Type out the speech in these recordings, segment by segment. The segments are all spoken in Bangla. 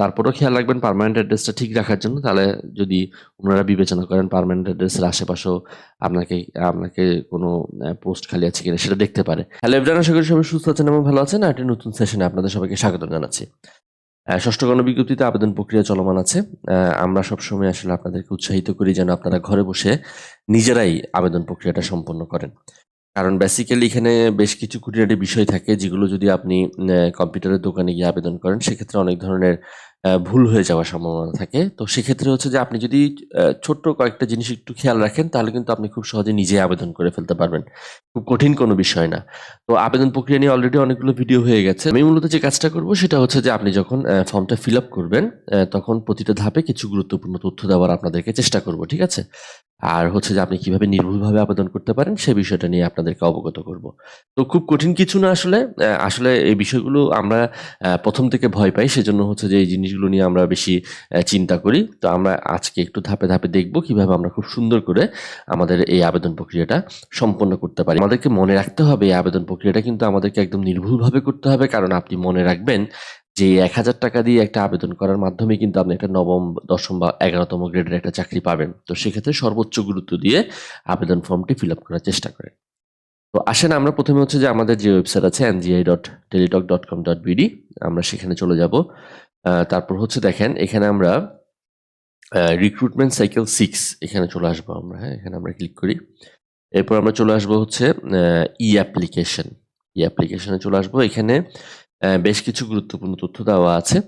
তারপরেও খেয়াল রাখবেন পারমানেন্ট অ্যাড্রেসটা ঠিক রাখার জন্য। তাহলে যদি ওনারা বিবেচনা করেন পারমানেন্ট অ্যাড্রেসের আশেপাশেও আপনাকে আপনাকে কোনো পোস্ট খালি আছে কিনা সেটা দেখতে পারে। হ্যালো এভরিওয়ান আশা করি সবাই সুস্থ আছেন এবং ভালো আছেন। একটি নতুন সেশনে আপনাদের সবাইকে স্বাগত জানাচ্ছি। ষষ্ঠ গণবিজ্ঞপ্তিতে আবেদন প্রক্রিয়া চলমান আছে। আমরা সবসময় আসলে আপনাদেরকে উৎসাহিত করি যেন আপনারা ঘরে বসে নিজেরাই আবেদন প্রক্রিয়াটা সম্পন্ন করেন। কারণ বেসিক্যালি এখানে বেশ কিছু খুঁটিনাটি বিষয় থাকে যেগুলো যদি আপনি কম্পিউটারের দোকানে গিয়ে আবেদন করেন, সেক্ষেত্রে অনেক ধরনের ভুল হয়ে যাওয়ার সম্ভাবনা থাকে। তো সেক্ষেত্রে হচ্ছে যে আপনি যদি ছোট্ট কয়েকটা জিনিস একটু খেয়াল রাখেন, তাহলে কিন্তু আপনি খুব সহজে নিজে আবেদন করে ফেলতে পারবেন। খুব কঠিন কোনো বিষয় না। তো আবেদন প্রক্রিয়া নিয়ে অলরেডি অনেকগুলো ভিডিও হয়ে গেছে। আমি মূলত যে কাজটা করব সেটা হচ্ছে যে আপনি যখন ফর্মটা ফিল আপ করবেন তখন প্রতিটা ধাপে কিছু গুরুত্বপূর্ণ তথ্য দেওয়ার আপনাদেরকে চেষ্টা করব, ঠিক আছে? আর হচ্ছে যে আপনি কীভাবে নির্ভুলভাবে আবেদন করতে পারেন সে বিষয়টা নিয়ে আপনাদেরকে অবগত করব। তো খুব কঠিন কিছু না আসলে আসলে এই বিষয়গুলো আমরা প্রথম থেকে ভয় পাই। সেজন্য হচ্ছে যে এই জিনিসগুলো নিয়ে আমরা বেশি চিন্তা করি। তো আমরা আজকে একটু ধাপে ধাপে দেখব কীভাবে আমরা খুব সুন্দর করে আমাদের এই আবেদন প্রক্রিয়াটা সম্পন্ন করতে পারি। আমাদেরকে মনে রাখতে হবে, এই আবেদন প্রক্রিয়াটা কিন্তু আমাদেরকে একদম নির্ভুলভাবে করতে হবে। কারণ আপনি মনে রাখবেন যে এক হাজার টাকা দিয়ে একটা আবেদন করার মাধ্যমে কিন্তু আপনি একটা নবম, দশম বা এগারোতম গ্রেডের একটা চাকরি পাবেন। তো সেক্ষেত্রে সর্বোচ্চ গুরুত্ব দিয়ে আবেদন ফর্মটি ফিল আপ করার চেষ্টা করেন। তো আসেন, আমরা প্রথমে হচ্ছে যে আমাদের যে ওয়েবসাইট আছে NGI dot Teletalk dot com dot BD আমরা সেখানে চলে যাব। তারপর হচ্ছে দেখেন, এখানে আমরা রিক্রুটমেন্ট সাইকেল সিক্স এখানে চলে আসব আমরা হ্যাঁ এখানে আমরা ক্লিক করি। এরপর আমরা চলে আসব হচ্ছে ই অ্যাপ্লিকেশন ই অ্যাপ্লিকেশনে চলে আসব। এখানে বেশ কিছু গুরুত্বপূর্ণ তথ্য দেওয়া আছে।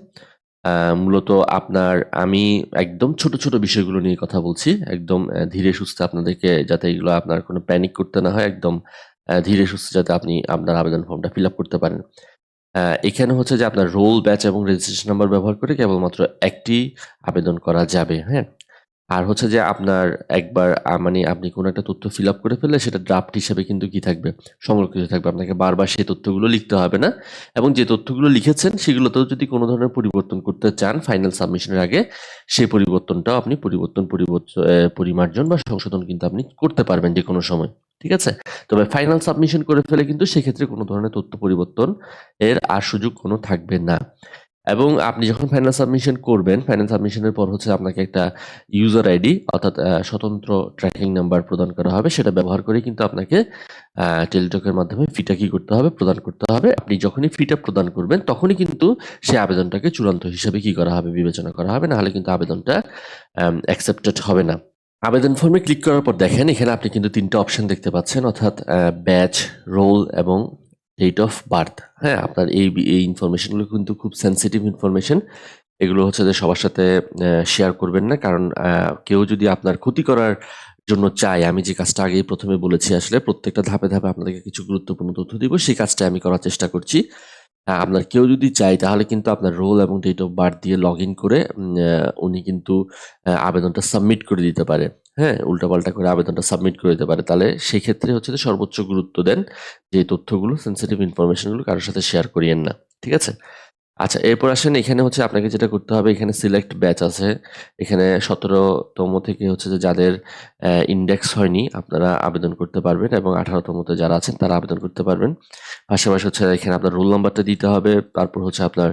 মূলত আপনার, আমি একদম ছোট ছোট বিষয়গুলো নিয়ে কথা বলছি, একদম ধীরে সুস্থে আপনাদেরকে যাতে এগুলো আপনার কোনো প্যানিক করতে না হয়, একদম ধীরে সুস্থে যাতে আপনি আপনার আবেদন ফর্মটা ফিল আপ করতে পারেন। এখানে হচ্ছে যে আপনার রোল ব্যাচ এবং রেজিস্ট্রেশন নাম্বার ব্যবহার করে কেবলমাত্র একটি আবেদন করা যাবে হ্যাঁ? আর হচ্ছে যে আপনার একবার মানে আপনি কোনো একটা তথ্য ফিল আপ করে ফেললে সেটা ড্রাফট হিসেবে কিন্তু কি থাকবে? সংরক্ষিত থাকবে। আপনাকে বারবার সেই তথ্যগুলো লিখতে হবে না। এবং যে তথ্যগুলো লিখেছেন সেগুলোতেও যদি কোনো ধরনের পরিবর্তন করতে চান ফাইনাল সাবমিশনের আগে সেই পরিবর্তনটাও আপনি পরিবর্তন পরিবর্তন পরিমার্জন বা সংশোধন কিন্তু আপনি করতে পারবেন যে কোনো সময়। ঠিক আছে? তবে ফাইনাল সাবমিশন করে ফেলে কিন্তু সেক্ষেত্রে কোনো ধরনের তথ্য পরিবর্তন এর আর সুযোগ কোনো থাকবে না। এবং আপনি যখন ফাইনাল সাবমিশন করবেন ফাইনাল সাবমিশনের পর হচ্ছে আপনাকে একটা ইউজার আইডি অর্থাৎ স্বতন্ত্র ট্র্যাকিং নাম্বার প্রদান করা হবে। সেটা ব্যবহার করে কিন্তু আপনাকে টেলিটকের মাধ্যমে ফিটা কি করতে হবে, প্রদান করতে হবে। আপনি যখনই ফিটা প্রদান করবেন, তখনই কিন্তু সেই আবেদনটাকে চূড়ান্ত হিসাবে কি করা হবে, বিবেচনা করা হবে। নাহলে কিন্তু আবেদনটা অ্যাকসেপ্টেড হবে না। আবেদন ফর্মে ক্লিক করার পর দেখেন, এখানে আপনি কিন্তু তিনটা অপশন দেখতে পাচ্ছেন, অর্থাৎ ব্যাচ রোল এবং ডেট অফ বার্থ হ্যাঁ আপনার এই এই ইনফরমেশনগুলো কিন্তু খুব সেন্সিটিভ ইনফরমেশন এগুলো হচ্ছে যে সবার সাথে শেয়ার করবেন না, কারণ কেউ যদি আপনার ক্ষতি করার জন্য চায়, আমি যে কাজটা আগেই প্রথমে বলেছি, আসলে প্রত্যেকটা ধাপে ধাপে আপনাদেরকে কিছু গুরুত্বপূর্ণ তথ্য দিব, সেই কাজটা আমি করার চেষ্টা করছি। আপনার কেউ যদি চায়, তাহলে কিন্তু আপনার রোল এবং ডেট অফ বার্থ দিয়ে লগ ইন করে উনি কিন্তু আবেদনটা সাবমিট করে দিতে পারে। হ্যাঁ উল্টাপাল্টা করে আবেদনটা সাবমিট করে দিতে পারে। তাহলে সেক্ষেত্রে হচ্ছে যে সর্বোচ্চ গুরুত্ব দেন যে তথ্যগুলো সেন্সিটিভ ইনফরমেশনগুলো কারোর সাথে শেয়ার করিয়েন না। ঠিক আছে? আচ্ছা এরপর আসেন এখানে হচ্ছে আপনাকে যেটা করতে হবে, এখানে সিলেক্ট ব্যাচ আছে। এখানে সতেরোতম থেকে হচ্ছে যে যাদের ইন্ডেক্স হয়নি, আপনারা আবেদন করতে পারবেন এবং আঠারোতমতে যারা আছেন তারা আবেদন করতে পারবেন। পাশাপাশি হচ্ছে এখানে আপনার রোল নাম্বারটা দিতে হবে, তারপর হচ্ছে আপনার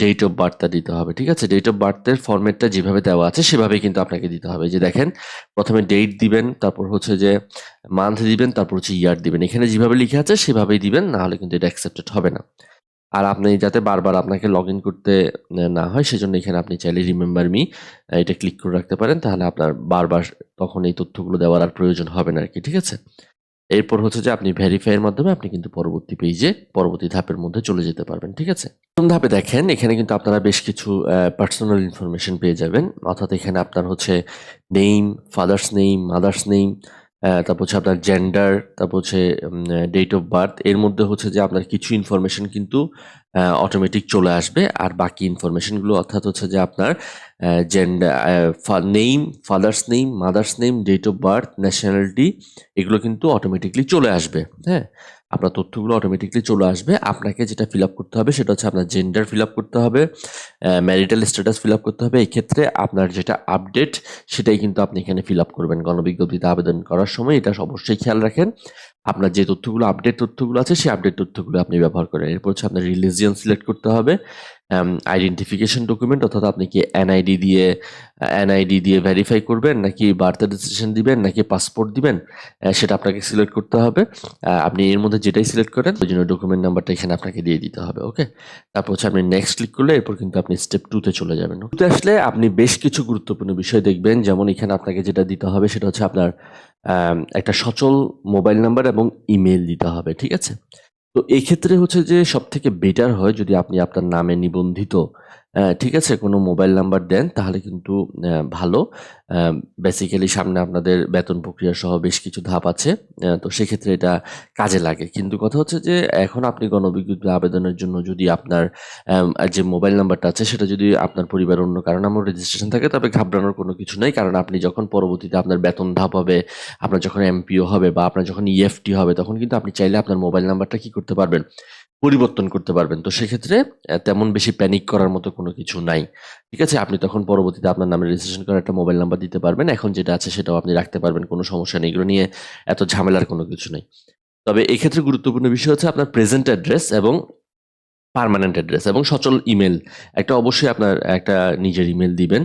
ডেট অফ বার্থটা দিতে হবে, ঠিক আছে? ডেট অফ বার্থের ফরম্যাটটা যেভাবে দেওয়া আছে, সেভাবেই কিন্তু আপনাকে দিতে হবে। যে দেখেন, প্রথমে ডেট দিবেন, তারপর হচ্ছে যে মান্থ দিবেন, তারপর হচ্ছে ইয়ার দিবেন। এখানে যেভাবে লিখে আছে, সেভাবেই দিবেন, না হলে কিন্তু এটা অ্যাকসেপ্টেড হবে না। আর আপনি যাতে বারবার আপনাকে লগ ইন করতে না হয়, সেজন্য এখানে আপনি চাইলে রিমেম্বার মি এটা ক্লিক করে রাখতে পারেন, তাহলে আপনার বারবার তখন এই তথ্যগুলো দেওয়ার আর প্রয়োজন হবে না আর কি ঠিক আছে? এরপর হচ্ছে যে আপনি ভেরিফাইয়ের মাধ্যমে আপনি কিন্তু পরবর্তী পেজে পরবর্তী ধাপের মধ্যে চলে যেতে পারবেন, ঠিক আছে? প্রথম ধাপে দেখেন, এখানে কিন্তু আপনারা বেশ কিছু পার্সোনাল ইনফরমেশন পেয়ে যাবেন, অর্থাৎ এখানে আপনার হচ্ছে name father's name mother's name তারপর হচ্ছে আপনার জেন্ডার তারপর হচ্ছে ডেট অফ বার্থ এর মধ্যে হচ্ছে যে আপনার কিছু ইনফরমেশন কিন্তু অটোমেটিক চলে আসবে। আর বাকি ইনফরমেশনগুলো অর্থাৎ হচ্ছে যে আপনার gender name father's name mother's name date of birth nationality এগুলো কিন্তু অটোমেটিকলি চলে আসবে। হ্যাঁ? আপনার তথ্যগুলো অটোমেটিকলি চলে আসবে। আপনাকে যেটা ফিল আপ করতে হবে সেটা হচ্ছে আপনার জেন্ডার ফিল আপ করতে হবে ম্যারিটাল স্ট্যাটাস ফিল আপ করতে হবে। এই ক্ষেত্রে আপনার যেটা আপডেট সেটাই কিন্তু আপনি এখানে ফিল আপ করবেন। গণবিজ্ঞপ্তিতে আবেদন করার সময় এটা অবশ্যই খেয়াল রাখেন। আপনার যে তথ্যগুলো আপডেট তথ্যগুলো আছে, সেই আপডেট তথ্যগুলো আপনি ব্যবহার করেন। এরপর হচ্ছে আপনার রিলিজিয়ান সিলেক্ট করতে হবে। আইডেন্টিফিকেশন ডকুমেন্ট অর্থাৎ আপনি কি এনআইডি দিয়ে এনআইডি দিয়ে ভেরিফাই করবেন, নাকি বার্থ রেজিস্ট্রেশন দিবেন, নাকি পাসপোর্ট দিবেন সেটা আপনাকে সিলেক্ট করতে হবে। আপনি এর মধ্যে যেটাই সিলেক্ট করেন, ওই জন্য ডকুমেন্ট নাম্বারটা এখানে আপনাকে দিয়ে দিতে হবে ওকে তারপর হচ্ছে আপনি নেক্সট ক্লিক করলে এরপর কিন্তু আপনি স্টেপ টুতে চলে যাবেন। টুতে আসলে আপনি বেশ কিছু গুরুত্বপূর্ণ বিষয় দেখবেন, যেমন এখানে আপনাকে যেটা দিতে হবে, সেটা হচ্ছে আপনার একটা সচল মোবাইল নাম্বার এবং ইমেল দিতে হবে, ঠিক আছে? তো এই ক্ষেত্রে হচ্ছে যে সব থেকে বেটার হয় যদি আপনি আপনার নামে নিবন্ধিত ঠিক আছে, কোনো মোবাইল নাম্বার দেন, তাহলে কিন্তু ভালো। বেসিক্যালি সামনে আপনাদের বেতন প্রক্রিয়া সহ বেশ কিছু ধাপ আছে। তো সেক্ষেত্রে এটা কাজে লাগে। কিন্তু কথা হচ্ছে যে, এখন আপনি গণবিজ্ঞপ্তি আবেদনের জন্য যদি আপনার যে মোবাইল নাম্বারটা আছে, সেটা যদি আপনার পরিবার অন্য কারণ আমার রেজিস্ট্রেশন থাকে, তবে ঘাবড়ানোর কোনো কিছু নেই। কারণ আপনি যখন পরবর্তীতে আপনার বেতন ধাপ হবে, আপনার যখন এমপিও হবে বা আপনার যখন ইএফটি হবে, তখন কিন্তু আপনি চাইলে আপনার মোবাইল নাম্বারটা কি করতে পারবেন? পরিবর্তন করতে পারবেন। তো সেক্ষেত্রে তেমন বেশি প্যানিক করার মতো কোনো কিছু নাই। ঠিক আছে? আপনি তখন পরবর্তীতে আপনার নামে রেজিস্ট্রেশন করার একটা মোবাইল নাম্বার দিতে পারবেন। এখন যেটা আছে সেটাও আপনি রাখতে পারবেন, কোনো সমস্যা নেই। এগুলো নিয়ে এত ঝামেলার কোনো কিছু নেই। তবে এক্ষেত্রে গুরুত্বপূর্ণ বিষয় হচ্ছে আপনার প্রেজেন্ট অ্যাড্রেস এবং পার্মানেন্ট অ্যাড্রেস এবং সচল ইমেল একটা অবশ্যই আপনার একটা নিজের ইমেল দিবেন।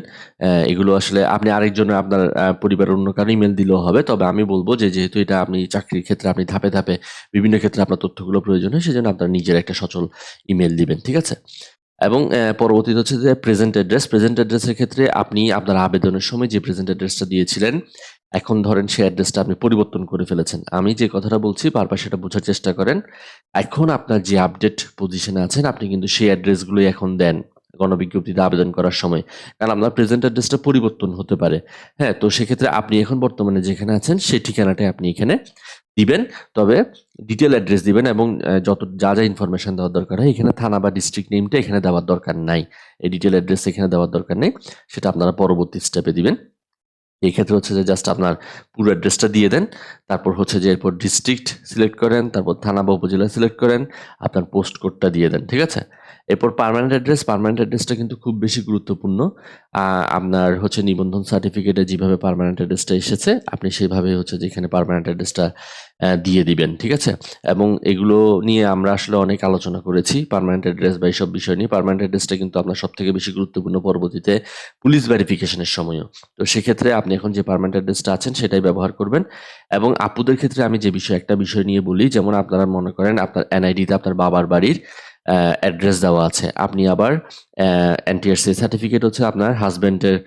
এগুলো আসলে আপনি আরেকজনের, আপনার পরিবারের অন্য কারও ইমেল দিলেও হবে। তবে আমি বলব যে, যেহেতু এটা আপনি চাকরির ক্ষেত্রে আপনি ধাপে ধাপে বিভিন্ন ক্ষেত্রে আপনার তথ্যগুলো প্রয়োজন হয়, সেজন্য আপনার নিজের একটা সচল ইমেল দিবেন, ঠিক আছে? এবং পরবর্তীতে হচ্ছে যে প্রেজেন্ট অ্যাড্রেস প্রেজেন্ট অ্যাড্রেসের ক্ষেত্রে আপনি আপনার আবেদনের সময় যে প্রেজেন্ট অ্যাড্রেসটা দিয়েছিলেন এখন ধরেন সেই অ্যাড্রেসটা আপনি পরিবর্তন করে ফেলেছেন। আমি যে কথাটা বলছি, বারবার সেটা বোঝার চেষ্টা করেন। এখন আপনার যে আপডেট পজিশনে আছেন, আপনি কিন্তু সেই অ্যাড্রেসগুলোই এখন দেন গণবিজ্ঞপ্তিতে আবেদন করার সময়। কারণ আপনার প্রেজেন্ট অ্যাড্রেসটা পরিবর্তন হতে পারে। হ্যাঁ তো সেক্ষেত্রে আপনি এখন বর্তমানে যেখানে আছেন, সেই ঠিকানাটাই আপনি এখানে দিবেন। তবে ডিটেল অ্যাড্রেস দিবেন এবং যত, যা যা ইনফরমেশন দেওয়ার দরকার হয়, এখানে থানা বা ডিস্ট্রিক্ট নেমটা এখানে দেওয়ার দরকার নাই। এই ডিটেল অ্যাড্রেস এখানে দেওয়ার দরকার নেই। সেটা আপনারা পরবর্তী স্টেপে দিবেন। এই ক্ষেত্রে হচ্ছে যে জাস্ট আপনার পুরো অ্যাড্রেসটা দিয়ে দেন। তারপর হচ্ছে যে এরপর ডিস্ট্রিক্ট সিলেক্ট করেন, তারপর থানা বা উপজেলা সিলেক্ট করেন, আপনার পোস্ট কোডটা দিয়ে দেন, ঠিক আছে? এরপর পার্মানেন্ট অ্যাড্রেস পার্মানেন্ট অ্যাড্রেসটা কিন্তু খুব বেশি গুরুত্বপূর্ণ। আপনার হচ্ছে নিবন্ধন সার্টিফিকেটে যেভাবে পার্মানেন্ট অ্যাড্রেসটা এসেছে, আপনি সেইভাবে হচ্ছে যেখানে পারমানেন্ট অ্যাড্রেসটা দিয়ে দিবেন, ঠিক আছে? এবং এগুলো নিয়ে আমরা আসলে অনেক আলোচনা করেছি পারমানেন্ট অ্যাড্রেস বা এইসব বিষয় নিয়ে। পার্মানেন্ট অ্যাড্রেসটা কিন্তু আপনার সব থেকে বেশি গুরুত্বপূর্ণ পরবর্তীতে পুলিশ ভেরিফিকেশনের সময়ও। তো সেক্ষেত্রে আপনি এখন যে পার্মানেন্ট অ্যাড্রেসটা আছেন সেটাই ব্যবহার করবেন। এবং আপুদের ক্ষেত্রে আমি যে বিষয় একটা বিষয় নিয়ে বলি, যেমন আপনারা মনে করেন আপনার এনআইডিতে আপনার বাবার বাড়ির অ্যাড্রেস দেওয়া আছে। আপনি আবার এনটিআরসি সার্টিফিকেট হচ্ছে আপনার হাজব্যান্ডের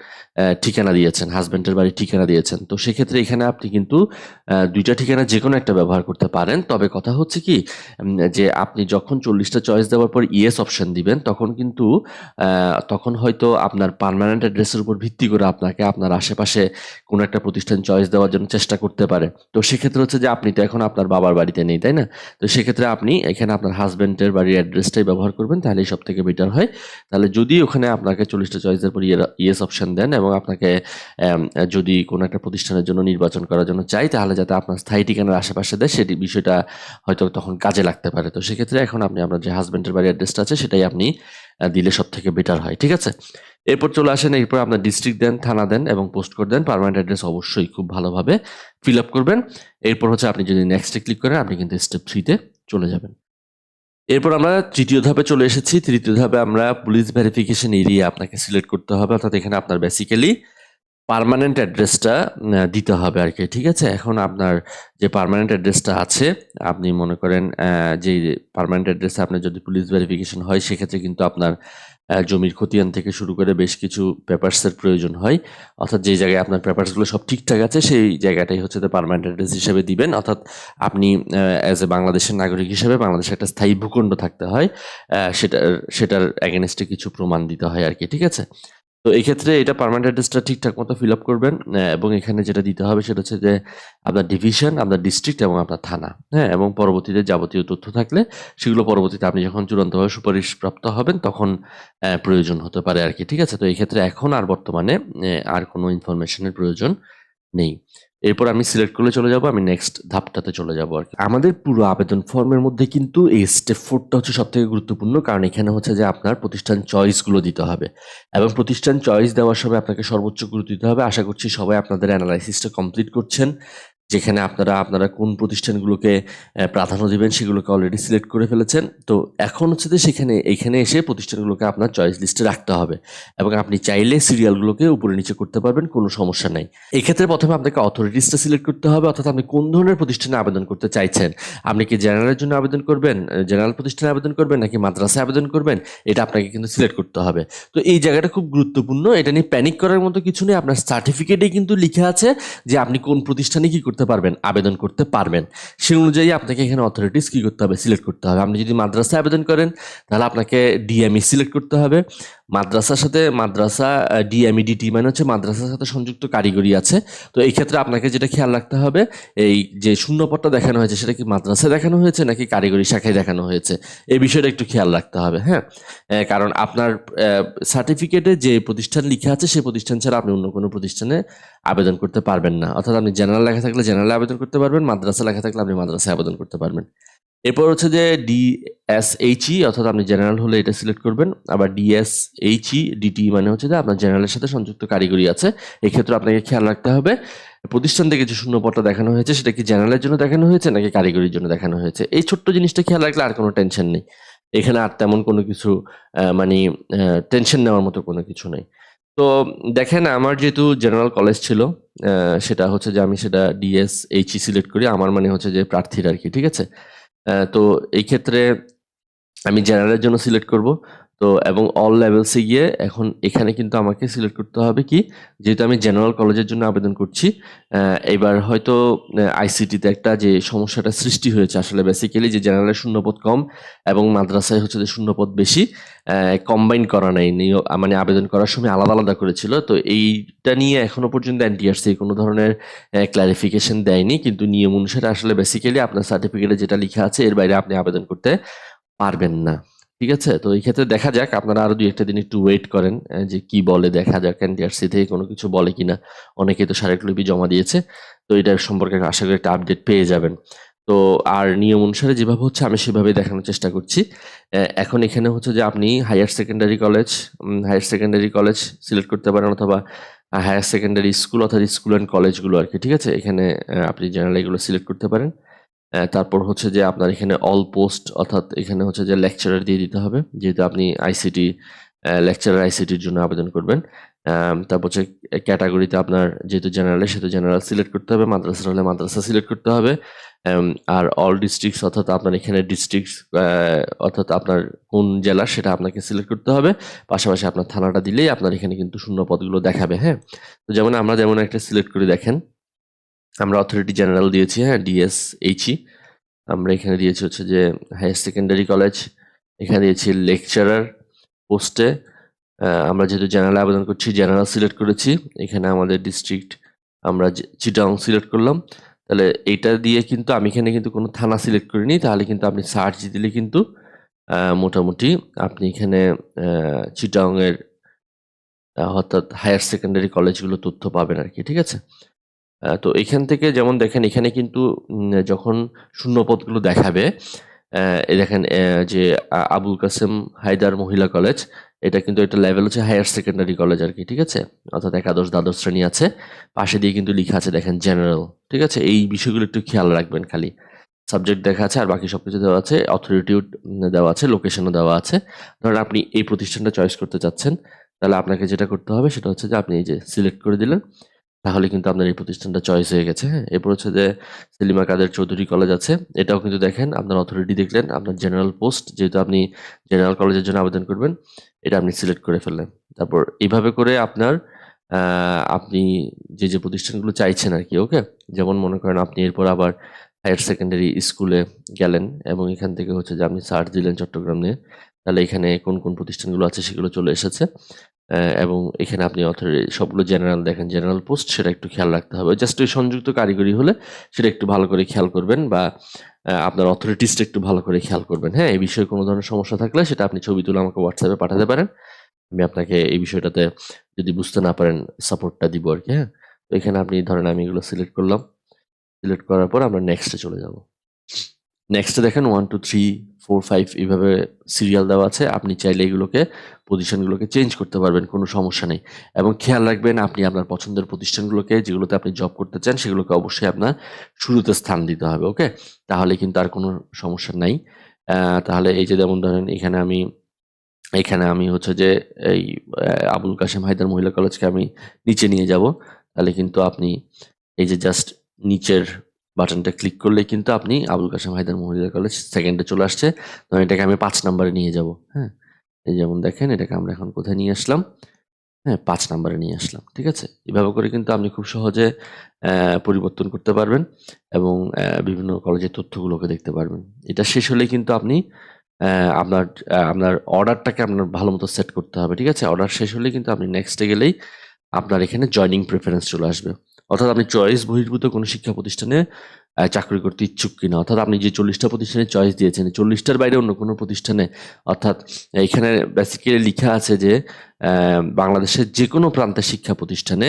ঠিকানা দিয়েছেন হাজব্যান্ডের বাড়ির ঠিকানা দিয়েছেন। তো সেক্ষেত্রে এখানে আপনি কিন্তু দুইটা ঠিকানা যে কোনো একটা ব্যবহার করতে পারেন। তবে কথা হচ্ছে কি যে আপনি যখন চল্লিশটা চয়েস দেওয়ার পর ইয়েস অপশন দিবেন, তখন কিন্তু তখন হয়তো আপনার পার্মানেন্ট অ্যাড্রেসের উপর ভিত্তি করে আপনাকে আপনার আশেপাশে কোনো একটা প্রতিষ্ঠান চয়েস দেওয়ার জন্য চেষ্টা করতে পারে। তো সেক্ষেত্রে হচ্ছে যে আপনি তো এখন আপনার বাবার বাড়িতে নেই, তাই না? তো সেক্ষেত্রে আপনি এখানে আপনার হাজব্যান্ডের বাড়ির অ্যাড্রেসটাই ব্যবহার করবেন, তাহলেই সব থেকে বেটার হয়। তাহলে যদি ওখানে আপনাকে চল্লিশটা চয়েসের পর ইয়েস অপশন দেন এবং আপনাকে আম, যদি কোনো একটা প্রতিষ্ঠানের জন্য নির্বাচন করার জন্য চাই তাহলে যাতে আপনার স্থায়ী ঠিকানার আশেপাশে দেয় সেটি বিষয়টা হয়তো তখন কাজে লাগতে পারে। তো সেক্ষেত্রে এখন আপনি আপনার যে হাজব্যান্ডের বাড়ির অ্যাড্রেসটা আছে সেটাই আপনি দিলে সব থেকে বেটার হয় ঠিক আছে? এরপর চলে আসেন এরপর আপনার ডিস্ট্রিক্ট দেন থানা দেন এবং পোস্ট করে দেন পারমানেন্ট অ্যাড্রেস অবশ্যই খুব ভালোভাবে ফিল আপ করবেন। এরপর হচ্ছে আপনি যদি নেক্সটে ক্লিক করেন আপনি কিন্তু স্টেপ থ্রিতে চলে যাবেন। এরপর আমরা তৃতীয় ধাপে চলে এসেছি। তৃতীয় ধাপে আমরা পুলিশ ভেরিফিকেশন এরিয়া আপনাকে সিলেক্ট করতে হবে। অর্থাৎ এখানে আপনার বেসিক্যালি পারমানেন্ট অ্যাড্রেসটা দিতে হবে আর কি ঠিক আছে? এখন আপনার যে পারমানেন্ট অ্যাড্রেসটা আছে, আপনি মনে করেন যে পারমানেন্ট অ্যাড্রেসে আপনার যদি পুলিশ ভেরিফিকেশন হয়, সেক্ষেত্রে কিন্তু আপনার জমির খতিয়ান থেকে শুরু করে বেশ কিছু পেপার্সের প্রয়োজন হয়। অর্থাৎ যে জায়গায় আপনার পেপার্সগুলো সব ঠিকঠাক আছে, সেই জায়গাটাই হচ্ছে পারমানেন্ট অ্যাড্রেস হিসেবে দিবেন। অর্থাৎ আপনি অ্যাজ এ বাংলাদেশের নাগরিক হিসেবে বাংলাদেশে একটা স্থায়ী ভূখণ্ড থাকতে হয় সেটার সেটার অ্যাগেনস্টে কিছু প্রমাণ দিতে হয় আর কি ঠিক আছে? তো এই ক্ষেত্রে এটা পার্মানেন্ট অ্যাড্রেসটা ঠিকঠাক মতো ফিল আপ করবেন এবং এখানে যেটা দিতে হবে সেটা হচ্ছে যে আপনার ডিভিশন আপনার ডিস্ট্রিক্ট এবং আপনার থানা হ্যাঁ এবং পরবর্তীতে যাবতীয় তথ্য থাকলে সেগুলো পরবর্তীতে আপনি যখন চূড়ান্তভাবে সুপারিশ প্রাপ্ত হবেন তখন প্রয়োজন হতে পারে আর কি ঠিক আছে? তো এই ক্ষেত্রে এখন আর বর্তমানে আর কোনো ইনফরমেশনের প্রয়োজন নেই। এরপর আমি সিলেক্ট করলে চলে যাব, আমি নেক্সট ধাপটাতে চলে যাব আর আমাদের পুরো আবেদন ফর্মের মধ্যে কিন্তু এই স্টেপ ফোরটা হচ্ছে সবথেকে গুরুত্বপূর্ণ, কারণ এখানে হচ্ছে যে আপনার প্রতিষ্ঠান চয়েসগুলো দিতে হবে। এবং প্রতিষ্ঠান চয়েস দেওয়ার সময় আপনাকে সর্বোচ্চ গুরুত্ব দিতে হবে। আশা করছি সবাই আপনাদের অ্যানালাইসিসটা কমপ্লিট করছেন। যেখানে আপনারা আপনারা কোন প্রতিষ্ঠানগুলোকে প্রাধান্য দিবেন সেগুলোকে অলরেডি সিলেক্ট করে ফেলেছেন। তো এখন হচ্ছে যে সেখানে, এখানে এসে প্রতিষ্ঠানগুলোকে আপনার চয়েস লিস্টে রাখতে হবে এবং আপনি চাইলে সিরিয়ালগুলোকে উপরে নিচে করতে পারবেন, কোনো সমস্যা নাই। এক্ষেত্রে প্রথমে আপনাকে অথরিটিসটা সিলেক্ট করতে হবে, অর্থাৎ আপনি কোন ধরনের প্রতিষ্ঠানে আবেদন করতে চাইছেন? আপনি কি জেনারেলের জন্য আবেদন করবেন জেনারেল প্রতিষ্ঠানে আবেদন করবেন, নাকি মাদ্রাসায় আবেদন করবেন? এটা আপনাকে কিন্তু সিলেক্ট করতে হবে। তো এই জায়গাটা খুব গুরুত্বপূর্ণ, এটা নিয়ে প্যানিক করার মতো কিছু নেই। আপনার সার্টিফিকেটে কিন্তু লিখে আছে যে আপনি কোন প্রতিষ্ঠানে কী করতে পারবেন, আবেদন করতে পারবেন। সেই অনুযায়ী আপনাকে এখানে অথরিটিস কী করতে হবে? সিলেক্ট করতে হবে। আপনি যদি মাদ্রাসায় আবেদন করেন, তাহলে আপনাকে ডিএমই সিলেক্ট করতে হবে। মাদ্রাসার সাথে, মাদ্রাসা ডিএমই ডিটি মানে হচ্ছে মাদ্রাসার সাথে সংযুক্ত কারিগরি আছে। তো এই ক্ষেত্রে আপনাকে যেটা খেয়াল রাখতে হবে, এই যে শূন্যপদটা দেখানো হয়েছে, সেটা কি মাদ্রাসায় দেখানো হয়েছে, নাকি কারিগরি শাখায় দেখানো হয়েছে? এই বিষয়টা একটু খেয়াল রাখতে হবে হ্যাঁ? কারণ আপনার সার্টিফিকেটে যে প্রতিষ্ঠান লিখে আছে, সেই প্রতিষ্ঠান ছাড়া আপনি অন্য কোনো প্রতিষ্ঠানে আবেদন করতে পারবেন না। অর্থাৎ আপনি জেনারেল লেখা থাকলে জেনারেলে আবেদন করতে পারবেন মাদ্রাসা লেখা থাকলে আপনি মাদ্রাসায় আবেদন করতে পারবেন। এরপর হচ্ছে যে ডিএসএইচই E, অর্থাৎ আপনি জেনারেল হলে এটা সিলেক্ট করবেন। আবার ডিএসএইচই ডিটি মানে হচ্ছে যে আপনার জেনারেলের সাথে সংযুক্ত কারিগরি আছে। এক্ষেত্রে আপনাকে খেয়াল রাখতে হবে প্রতিষ্ঠান থেকে যে শূন্যপদটা দেখানো হয়েছে সেটা কি জেনারেলের জন্য দেখানো হয়েছে নাকি কারিগরির জন্য দেখানো হয়েছে? এই ছোট্ট জিনিসটা খেয়াল রাখলে আর কোনো টেনশন নেই। এখানে আর তেমন কোনো কিছু মানে টেনশন নেওয়ার মতো কোনো কিছু নেই। তো দেখেন, আমার যেহেতু জেনারেল কলেজ ছিল সেটা হচ্ছে যে আমি সেটা ডিএস এইচই সিলেক্ট করি। আমার মানে হচ্ছে যে প্রার্থীর আর কি, ঠিক আছে? তো এই ক্ষেত্রে আমি জেনারেলের জন্য সিলেক্ট করব। তো এবং অল লেভেলসে গিয়ে এখন এখানে কিন্তু আমাকে সিলেক্ট করতে হবে কি? যেহেতু আমি জেনারেল কলেজের জন্য আবেদন করছি এবার হয়তো আইসিটিতে একটা যে সমস্যাটা সৃষ্টি হয়েছে, আসলে বেসিক্যালি যে জেনারেলের শূন্যপদ কম এবং মাদ্রাসায় হচ্ছে যে শূন্যপদ বেশি কম্বাইন করা নাই। মানে আবেদন করার সময় আলাদা আলাদা করেছিল। তো এইটা নিয়ে এখনও পর্যন্ত এনটিআরসি কোনো ধরনের ক্লারিফিকেশন দেয়নি। কিন্তু নিয়ম অনুসারে আসলে বেসিক্যালি আপনার সার্টিফিকেটে যেটা লেখা আছে, এর বাইরে আপনি আবেদন করতে পারবেন না। ঠিক আছে? তো এই ক্ষেত্রে দেখা যাক, আপনারা আরও দুই একটা দিন একটু ওয়েট করেন যে কি বলে, দেখা যাক এনটিআরসি থেকে কোনো কিছু বলে কিনা। অনেকে তো স্মারকলিপি জমা দিয়েছে, তো এটার সম্পর্কে আশা করি একটা আপডেট পেয়ে যাবেন। তো আর নিয়ম অনুসারে যেভাবে হচ্ছে, আমি সেভাবেই দেখানোর চেষ্টা করছি। এখন এখানে হচ্ছে যে আপনি higher secondary college higher secondary college select করতে পারেন অথবা হায়ার সেকেন্ডারি স্কুল অর্থাৎ স্কুল অ্যান্ড কলেজগুলো আর কি, ঠিক আছে? এখানে আপনি জেনারেল এগুলো সিলেক্ট করতে পারেন। তারপর হচ্ছে যে আপনার এখানে অল পোস্ট অর্থাৎ এখানে হচ্ছে যে লেকচারার দিয়ে দিতে হবে। যেহেতু আপনি আইসিটি লেকচারার আইসিটির জন্য আবেদন করবেন। তারপর হচ্ছে ক্যাটাগরিতে আপনার যেহেতু জেনারেল সেহেতু জেনারেল সিলেক্ট করতে হবে। মাদ্রাসা হলে মাদ্রাসা সিলেক্ট করতে হবে। আর অল ডিস্ট্রিক্টস অর্থাৎ আপনার এখানে ডিস্ট্রিক্টস অর্থাৎ আপনার কোন জেলা, সেটা আপনাকে সিলেক্ট করতে হবে। পাশাপাশি আপনার থানাটা দিলেই আপনার এখানে কিন্তু শূন্য পদগুলো দেখাবে হ্যাঁ? তো যেমন আমরা যেমন একটা সিলেক্ট করে দেখেন আমরা অথরিটি জেনারেল দিয়েছি হ্যাঁ ডিএস এইচই আমরা এখানে দিয়েছি হচ্ছে যে হায়ার সেকেন্ডারি কলেজ এখানে দিয়েছি লেকচারার পোস্টে আমরা যেহেতু জেনারেল আবেদন করছি জেনারেল সিলেক্ট করেছি, এখানে আমাদের ডিস্ট্রিক্ট আমরা চিটাং সিলেক্ট করলাম। তাহলে এইটা দিয়ে কিন্তু আমি এখানে কিন্তু কোনো থানা সিলেক্ট করিনি, তাহলে কিন্তু আপনি সার্চ দিলে কিন্তু মোটামুটি আপনি এখানে চিটাংয়ের অর্থাৎ হায়ার সেকেন্ডারি কলেজগুলো তথ্য পাবেন আর কি ঠিক আছে? তো এখান থেকে যেমন দেখেন, এখানে কিন্তু যখন শূন্যপদগুলো দেখাবে দেখেন যে আবুল কাসেম হায়দার মহিলা কলেজ, এটা কিন্তু একটা লেভেল হচ্ছে হায়ার সেকেন্ডারি কলেজ আর কি, ঠিক আছে? অর্থাৎ একাদশ, দ্বাদশ শ্রেণি আছে। পাশে দিয়ে কিন্তু লেখা আছে, দেখেন জেনারেল ঠিক আছে? এই বিষয়গুলো একটু খেয়াল রাখবেন খালি। সাবজেক্ট দেখা আছে, আর বাকি সব কিছু দেওয়া আছে অথরিটিও দেওয়া আছে লোকেশনও দেওয়া আছে। ধরেন আপনি এই প্রতিষ্ঠানটা চয়েস করতে চাচ্ছেন, তাহলে আপনাকে যেটা করতে হবে, সেটা হচ্ছে যে আপনি এই যে সিলেক্ট করে দিলেন। তাহলে কিন্তু আপনার এই প্রতিষ্ঠানটা চয়েস হয়ে গেছে। হ্যাঁ এরপর হচ্ছে যে সেলিমা কাদের চৌধুরী কলেজ আছে। এটাও কিন্তু দেখেন, আপনার অথরিটি দেখলেন, আপনার জেনারেল পোস্ট যেহেতু আপনি জেনারেল কলেজের জন্য আবেদন করবেন, এটা আপনি সিলেক্ট করে ফেললেন। তারপর এইভাবে করে আপনার আপনি যে যে প্রতিষ্ঠানগুলো চাইছেন আর কি ওকে যেমন মনে করেন আপনি এরপর আবার হায়ার সেকেন্ডারি স্কুলে গেলেন এবং এখান থেকে হচ্ছে যে আপনি সার্চ দিলেন চট্টগ্রাম নিয়ে, তাহলে এখানে কোন কোন প্রতিষ্ঠানগুলো আছে সেগুলো চলে এসেছে। এবং এখানে আপনি অথরিটি সবগুলো জেনারেল দেখেন জেনারেল পোস্ট সেটা একটু খেয়াল রাখতে হবে। জাস্ট ওই সংযুক্ত কারিগরি হলে সেটা একটু ভালো করে খেয়াল করবেন বা আপনার অথরিটিসটা একটু ভালো করে খেয়াল করবেন। হ্যাঁ এই বিষয়ে কোনো ধরনের সমস্যা থাকলে সেটা আপনি ছবি তুলে আমাকে হোয়াটসঅ্যাপে পাঠাতে পারেন। আমি আপনাকে এই বিষয়টাতে যদি বুঝতে না পারেন সাপোর্টটা দিব আর কি হ্যাঁ? তো এখানে আপনি ধরেন আমি এগুলো সিলেক্ট করলাম। সিলেক্ট করার পর আমরা নেক্সটে চলে যাব। নেক্সটে দেখেন one two three four five এইভাবে সিরিয়াল দেওয়া আছে, আপনি চাইলে এগুলোকে পজিশনগুলোকে চেঞ্জ করতে পারবেন, কোনো সমস্যা নেই। এবং খেয়াল রাখবেন, আপনি আপনার পছন্দের প্রতিষ্ঠানগুলোকে যেগুলোতে আপনি জব করতে চান, সেগুলোকে অবশ্যই আপনার শুরুতে স্থান দিতে হবে ওকে তাহলে কিন্তু আর কোনো সমস্যা নাই। তাহলে এই যে যেমন ধরেন, এখানে আমি এখানে আমি হচ্ছে যে এই আবুল কাশেম হায়দার মহিলা কলেজকে আমি নিচে নিয়ে যাব। তাহলে কিন্তু আপনি এই যে জাস্ট নিচের বাটনটা ক্লিক করলে কিন্তু আপনি আবুল কাশেম হায়দার মহিলা কলেজ সেকেন্ডে চলে আসছে। ধরেন এটাকে আমি পাঁচ নাম্বারে নিয়ে যাব হ্যাঁ? এই যেমন দেখেন, এটাকে আমরা এখন কোথায় নিয়ে আসলাম? হ্যাঁ পাঁচ নাম্বারে নিয়ে আসলাম, ঠিক আছে? এভাবে করে কিন্তু আপনি খুব সহজে পরিবর্তন করতে পারবেন এবং বিভিন্ন কলেজের তথ্যগুলোকে দেখতে পারবেন। এটা শেষ হলে কিন্তু আপনি আপনার আপনার অর্ডারটাকে আপনার ভালো মতো সেট করতে হবে, ঠিক আছে? অর্ডার শেষ হলে কিন্তু আপনি নেক্সটে গেলেই আপনার এখানে জয়নিং প্রেফারেন্স চলে আসবে। অর্থাৎ আপনি চয়েস বহির্ভূত কোনো শিক্ষা প্রতিষ্ঠানে চাকরি করতে ইচ্ছুক কিনা, অর্থাৎ আপনি যে চল্লিশটা প্রতিষ্ঠানে চয়েস দিয়েছেন চল্লিশটার বাইরে অন্য কোনো প্রতিষ্ঠানে, অর্থাৎ এখানে বেসিক্যালি লেখা আছে যে বাংলাদেশের যে কোনো প্রান্তের শিক্ষা প্রতিষ্ঠানে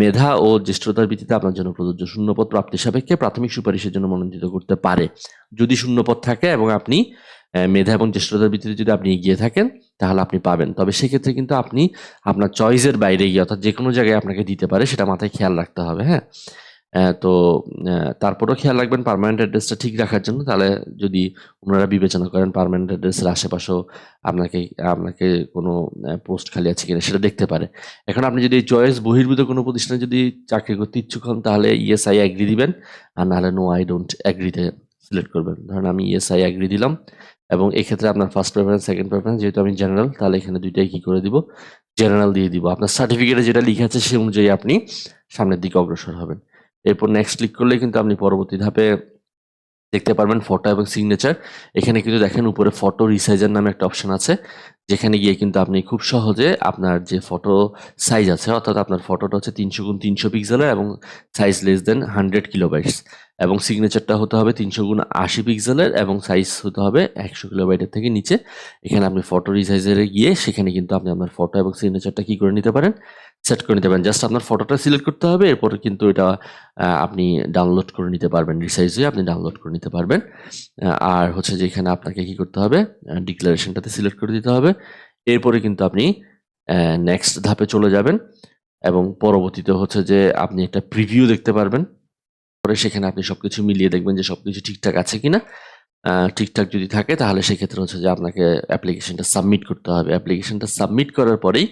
মেধা ও জ্যেষ্ঠতার ভিত্তিতে আপনার জন্য প্রযোজ্য শূন্যপদ প্রাপ্তি সাপেক্ষে প্রাথমিক সুপারিশের জন্য মনোনীত করতে পারে। যদি শূন্যপদ থাকে এবং আপনি মেধা এবং জ্যেষ্ঠতার ভিত্তিতে যদি আপনি এগিয়ে থাকেন তাহলে আপনি পাবেন। তবে সেক্ষেত্রে কিন্তু আপনি আপনার চয়েসের বাইরে গিয়ে অর্থাৎ যে কোনো জায়গায় আপনাকে দিতে পারে, সেটা মাথায় খেয়াল রাখতে হবে হ্যাঁ? তো তারপরেও খেয়াল রাখবেন পারমানেন্ট অ্যাড্রেসটা ঠিক রাখার জন্য। তাহলে যদি ওনারা বিবেচনা করেন পার্মানেন্ট অ্যাড্রেসের আশেপাশেও আপনাকে আপনাকে কোনো পোস্ট খালি আছে কিনা সেটা দেখতে পারে। এখন আপনি যদি চয়েস বহির্ভূত কোনো প্রতিষ্ঠানে যদি চাকরি করতে ইচ্ছুক হন, তাহলে ইয়েস আই অ্যাগ্রি দিবেন। আর নাহলে নো আই ডোন্ট অ্যাগ্রিতে সিলেক্ট করবেন। ধরেন আমি ইয়েস আই অ্যাগ্রি দিলাম এবং এক্ষেত্রে আপনার ফার্স্ট প্রেফারেন্স সেকেন্ড প্রেফারেন্স যেহেতু আমি জেনারেল তাহলে এখানে দুইটাই কি করে দিব? জেনারেল দিয়ে দিব। আপনার সার্টিফিকেটে যেটা লিখে আছে, সে অনুযায়ী আপনি সামনের দিকে অগ্রসর হবেন। এরপর নেক্সট ক্লিক করলে কিন্তু আপনি পরবর্তী ধাপে দেখতে পারবেন ফটো এবং সিগনেচার এখানে কিন্তু দেখেন উপরে ফটো রিসাইজার নামে একটা অপশন আছে, যেখানে গিয়ে কিন্তু আপনি খুব সহজে আপনার যে ফটো সাইজ আছে, অর্থাৎ আপনার ফটোটা হচ্ছে তিনশো গুণ তিনশো পিক্সেলের এবং size less than hundred kilobytes এবং সিগনেচারটা হতে হবে তিনশো গুণ আশি পিক্সেলের এবং সাইজ হতে হবে একশো কিলোবাইটের থেকে নিচে। এখানে আপনি ফটো রিসাইজারে গিয়ে সেখানে কিন্তু আপনি আপনার ফটো এবং সিগনেচারটা কি করে নিতে পারেন সেট করে নিতে পারেন। জাস্ট আপনার ফটোটা সিলেক্ট করতে হবে, এরপর কিন্তু এটা আপনি ডাউনলোড করে নিতে পারবেন। রিসাইজ হয়ে আপনি ডাউনলোড করে নিতে পারবেন। আর হচ্ছে যে এখানে আপনাকে কি করতে হবে ডিক্লারেশনটাতে সিলেক্ট করে দিতে হবে। এরপরে কিন্তু আপনি নেক্সট ধাপে চলে যাবেন এবং পরবর্তীতে হচ্ছে যে আপনি একটা প্রিভিউ দেখতে পারবেন। পরে সেখানে আপনি সব কিছু মিলিয়ে দেখবেন যে সব কিছু ঠিকঠাক আছে কিনা। ঠিকঠাক যদি থাকে তাহলে সেক্ষেত্রে হচ্ছে যে আপনাকে অ্যাপ্লিকেশনটা সাবমিট করতে হবে। অ্যাপ্লিকেশনটা সাবমিট করার পরেই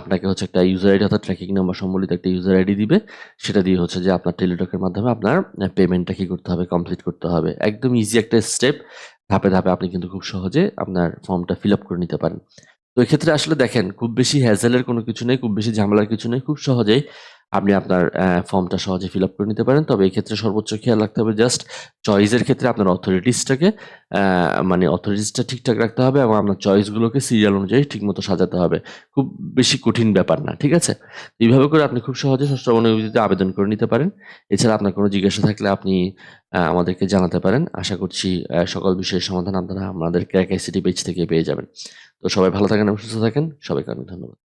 আপনাকে হচ্ছে একটা ইউজার আইডি অর্থাৎ ট্র্যাকিং নাম্বার সম্বলিত একটা ইউজার আইডি দিবে। সেটা দিয়ে হচ্ছে যে আপনার টেলিটকের মাধ্যমে আপনার পেমেন্টটা কি করতে হবে কমপ্লিট করতে হবে। একদম ইজি একটা স্টেপ ধাপে ধাপে আপনি কিন্তু খুব সহজে আপনার ফর্মটা ফিল আপ করে নিতে পারেন। তো এক্ষেত্রে আসলে দেখেন, খুব বেশি হ্যাজেলের কোনো কিছু নেই, খুব বেশি ঝামেলার কিছু নেই, খুব সহজেই আপনি আপনার ফর্মটা সহজে ফিল আপ করে নিতে পারেন। তবে এই ক্ষেত্রে সর্বোচ্চ খেয়াল রাখতে হবে জাস্ট চয়েসের ক্ষেত্রে আপনার অথরিটিসটাকে মানে অথরিটিসটা ঠিকঠাক রাখতে হবে এবং আপনার চয়েসগুলোকে সিরিয়াল অনুযায়ী ঠিকমতো সাজাতে হবে। খুব বেশি কঠিন ব্যাপার না, ঠিক আছে? এইভাবে করে আপনি খুব সহজে ষষ্ঠ অনুভূতিতে আবেদন করে নিতে পারেন। এছাড়া আপনার কোনো জিজ্ঞাসা থাকলে আপনি আমাদেরকে জানাতে পারেন। আশা করছি সকল বিষয়ের সমাধান আপনারা আমাদের ক্র্যাক আইসিটি পেজ থেকে পেয়ে যাবেন। তো সবাই ভালো থাকেন এবং সুস্থ থাকেন। সবাইকে অনেক ধন্যবাদ।